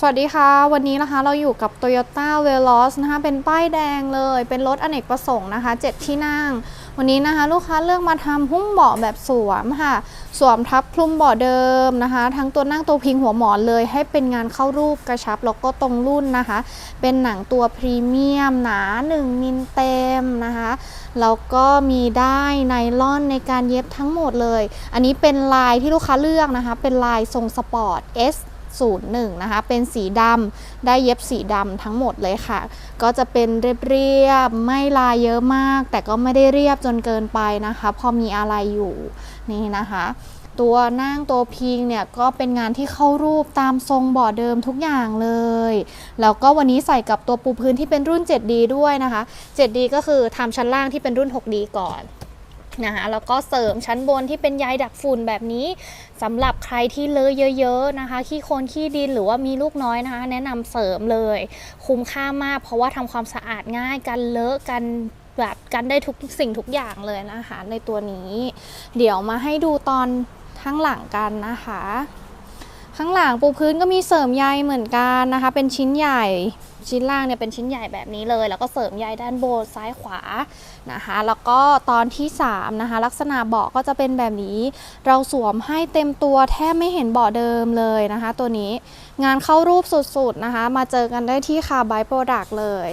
สวัสดีค่ะ วันนี้นะคะเราอยู่กับ Toyota Veloz นะคะเป็นป้ายแดงเลย เป็นรถอเนกประสงค์นะคะ 7 ที่นั่ง วันนี้นะคะลูกค้าเลือกมาทำหุ้มเบาะแบบสวมค่ะ สวมทับคลุมเบาะเดิมนะคะ ทั้งตัวนั่งตัวพิงหัวหมอนเลย ให้เป็นงานเข้ารูปกระชับแล้วก็ตรงรุ่นนะคะ เป็นหนังตัวพรีเมียมหนา 1 มิลเต็มนะคะแล้วก็มีได้ไนล่อนในการเย็บทั้งหมดเลย อันนี้เป็นลายที่ลูกค้าเลือกนะคะ เป็นลายทรงสปอร์ต S 01นะคะเป็นสีดำได้เย็บสีดำทั้งหมดเลยค่ะ ก็จะเป็นเรียบๆไม่ลายเยอะมาก แต่ก็ไม่ได้เรียบจนเกินไปนะคะ พอมีอะไรอยู่นี่นะคะตัวนั่งตัวพิงเนี่ยก็เป็นงานที่เข้ารูปตามทรงบาะเดิมทุกอย่างเลย แล้วก็วันนี้ใส่กับตัวปูพื้นที่เป็นรุ่น 7D ด้วยนะคะ 7D ก็คือทำชั้นล่างที่เป็นรุ่น 6D ก่อน นะคะแล้วก็เสริมชั้นบนที่เป็นใยดักฝุ่นแบบนี้สำหรับใครที่เลอะเยอะ ๆนะคะ ขี้โคลนขี้ดินหรือว่ามีลูกน้อยนะคะ แนะนำเสริมเลย คุ้มค่ามาก เพราะว่าทำความสะอาดง่ายกันเลอะกันแบบกันได้ทุกสิ่งทุกอย่างเลยนะคะ ในตัวนี้ เดี๋ยวมาให้ดูตอนทั้งหลังกันนะคะ ข้างหลังปูพื้นก็มีเสริมใยเหมือนกันนะคะ เป็นชิ้นใหญ่ชิ้นล่างเนี่ยเป็นชิ้นใหญ่แบบนี้เลย แล้วก็เสริมใยด้านบนซ้ายขวานะคะ แล้วก็ตอนที่3นะคะลักษณะเบาะก็จะเป็นแบบนี้ เราสวมให้เต็มตัวแทบไม่เห็นเบาะเดิมเลยนะคะ ตัวนี้งานเข้ารูปสุดๆนะคะ มาเจอกันได้ที่คาบายโปรดักเลย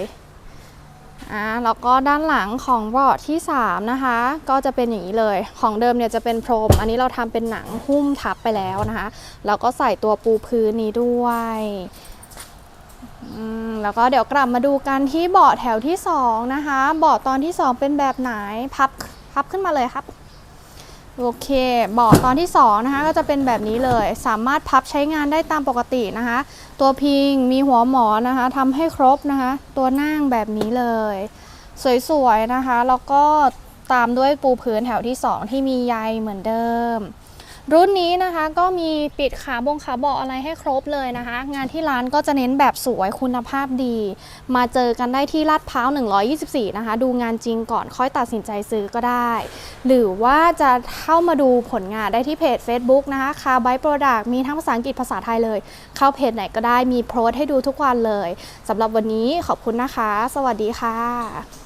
อ่าแล้วก็ด้านหลังของเบาะที่ 3 นะคะ ก็จะเป็นอย่างนี้เลย ของเดิมเนี่ยจะเป็นพรม อันนี้เราทำเป็นหนังหุ้มทับไปแล้วนะคะแล้วก็ใส่ตัวปูพื้นนี้ด้วยแล้วก็เดี๋ยวกลับมาดูกันที่เบาะแถวที่ 2 นะคะเบาะตอนที่ 2 เป็นแบบไหนพับพับขึ้นมาเลยครับ โอเคเบาะตอนที่2นะคะก็จะเป็นแบบนี้เลย สามารถพับใช้งานได้ตามปกตินะคะ ตัวพิงมีหัวหมอนนะคะทำให้ครบนะคะ ตัวนั่งแบบนี้เลย สวยๆนะคะ แล้วก็ตามด้วยปูพื้นแถวที่ 2 ที่มีใยเหมือนเดิม รุ่นนี้นะคะก็มีปิดขาบงขาเบาะอะไรให้ครบเลยนะคะ งานที่ร้านก็จะเน้นแบบสวยคุณภาพดี มาเจอกันได้ที่ลาดพร้าว 124 นะคะ ดูงานจริงก่อนค่อยตัดสินใจซื้อก็ได้ หรือว่าจะเข้ามาดูผลงานได้ที่เพจ Facebook นะคะคาร์บ y Product มีทั้งภาษาอังกฤษภาษาไทยเลย เข้าเพจไหนก็ได้มีโพสให้ดูทุกวันเลยสำหรับวันนี้ขอบคุณนะคะ สวัสดีค่ะ